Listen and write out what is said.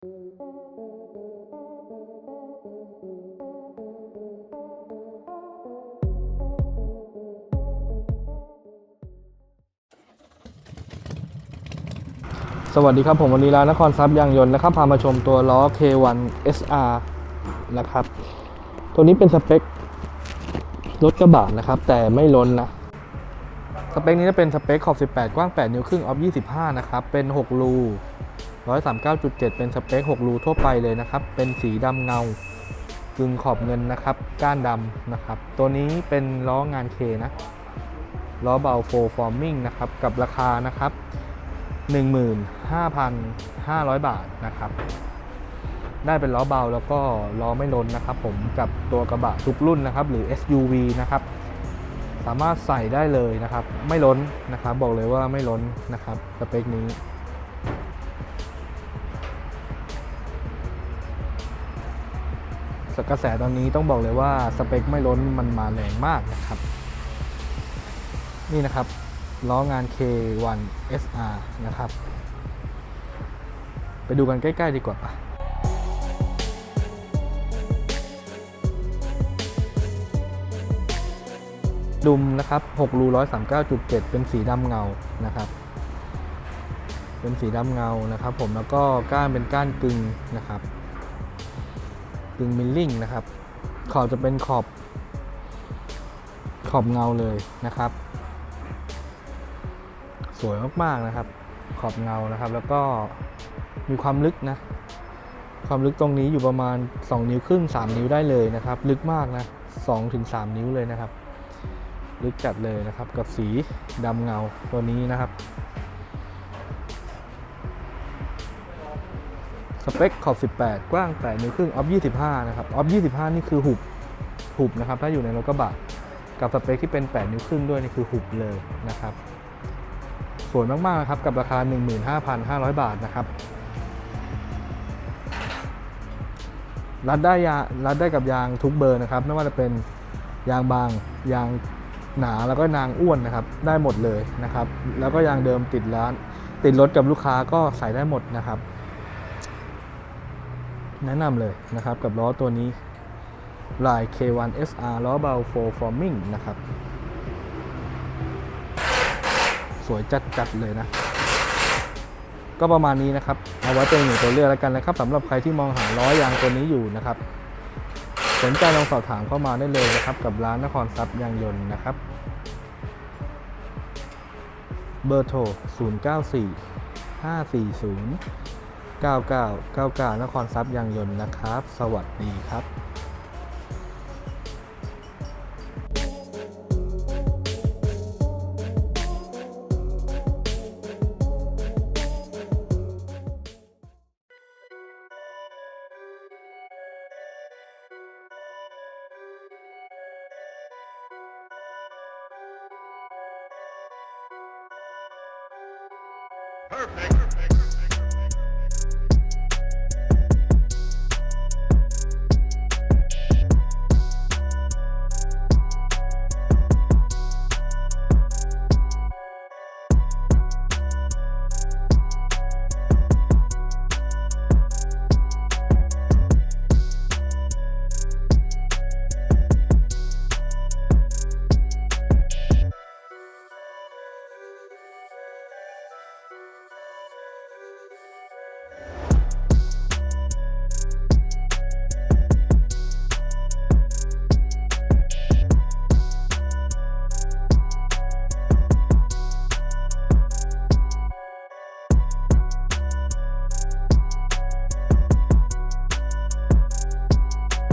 สวัสดีครับ ผมวันนี้ร้านนครทรัพย์ยางยนต์นะครับ พามาชมตัวล้อ K1 SR นะครับ ตัวนี้เป็นสเปครถกระบะนะครับ แต่ไม่ล้นนะ สเปคนี้จะเป็นสเปคขอบ 18 กว้าง 8 นิ้วครึ่งออฟ 25 นะครับ เป็น 6 รู 139.7 เป็นสเปค 6 รูทั่วไปเลยนะครับ เป็นสีดำเงากึ่งขอบเงินนะครับ ก้านดำนะครับ ตัวนี้เป็นล้องาน K นะล้อเบาโฟฟอร์มิงนะครับ กับราคานะครับ 15,500 บาทนะครับ ได้เป็นล้อเบาแล้วก็ล้อไม่ล้นนะครับ ผมกับตัวกระบะทุกรุ่นนะครับ หรือ SUV นะครับสามารถใส่ได้เลยนะครับ ไม่ล้นนะครับ บอกเลยว่าไม่ล้นนะครับสเปคนี้ กระแสตอนนี้ต้องบอกเลยว่าสเปคไม่ล้นมันมาแรงมากนะครับ นี่นะครับล้องาน K1 SR นะครับ ไปดูกันใกล้ ๆ ดีกว่าปะดุมนะครับ6รู139.7 เป็นสีดำเงานะครับ เป็นสีดำเงานะครับ ผมแล้วก็ก้านเป็นก้านกึ่งนะครับ กึ่งมิลลิ่งนะครับ ขอบจะเป็นขอบขอบเงาเลยนะครับ สวยมากๆนะครับ ขอบเงานะครับ แล้วก็มีความลึกนะ ความลึกตรงนี้อยู่ประมาณ 2 นิ้วครึ่ง3 นิ้วได้เลยนะครับ ลึกมากนะ2ถึง3นิ้วเลยนะครับ ลึกจัดเลยนะครับ กับสีดำเงาตัวนี้นะครับ สเปคขอบ 18 กว้าง 8 นิ้วครึ่งออฟ25 นะครับออฟ25 นี่คือหุบหุบนะครับ ถ้าอยู่ในรถกระบะกับสเปคที่เป็น 8 นิ้วครึ่งด้วยนี่คือหุบเลยนะครับ สวยมากๆนะครับกับราคา 15,500 บาทนะครับรัดได้ยารัดได้กับยางทุกเบอร์นะครับ ไม่ว่าจะเป็นยางบางยางหนาแล้วก็ยางอ้วนนะครับ ได้หมดเลยนะครับ แล้วก็ยางเดิมติดร้าน ติดรถกับลูกค้าก็ใส่ได้หมดนะครับ แนะนำเลยนะครับกับล้อตัวนี้ลาย K1 SR ล้อเบา 4 Forming นะครับ สวยจัดๆเลยนะ ก็ประมาณนี้นะครับ เอาไว้เป็นหนึ่งตัวเลือกแล้วกันนะครับสำหรับใครที่มองหาล้อยางตัวนี้อยู่นะครับสนใจลองสอบถามเข้ามาได้เลยนะครับ กับร้านนครทรัพย์ยางยนต์นะครับ เบอร์โทร 094 540 9999 นครทรัพย์ยางยนต์นะครับ สวัสดีครับ Perfect. Perfect.